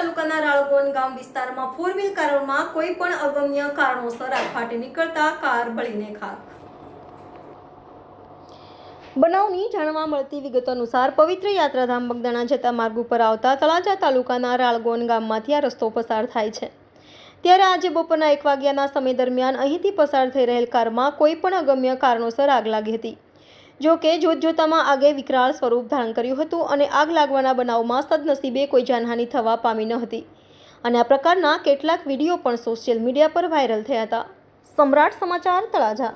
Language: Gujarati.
તાલુકાના રાળગોન ગામ વિસ્તારમાં ફોર વ્હીલ કારમાં કોઈ પણ અગમ્ય કારણોસર આગ નીકળતા કાર બળીને ખાક. બનાવની જાણવા મળતી વિગતો અનુસાર પવિત્ર યાત્રાધામ બગદાણા જતા માર્ગ ઉપર આવતા તળાજા તાલુકાના રાળગોન ગામમાંથી આ રસ્તો પસાર થાય છે. ત્યારે આજે બપોરના એક વાગ્યાના સમય દરમિયાન અહીંથી પસાર થઈ રહેલ કારમાં કોઈ પણ અગમ્ય કારણોસર આગ લાગી હતી. જો કે જોતજોતામાં આગે વિકરાળ સ્વરૂપ ધારણ કર્યું હતું અને આગ લાગવાના બનાવમાં સદનસીબે કોઈ જાનહાનિ થવા પામી ન હતી. અને આ પ્રકારના કેટલાક વીડિયો પણ સોશિયલ મીડિયા પર વાયરલ થયા હતા. સમ્રાટ સમાચાર તળાજા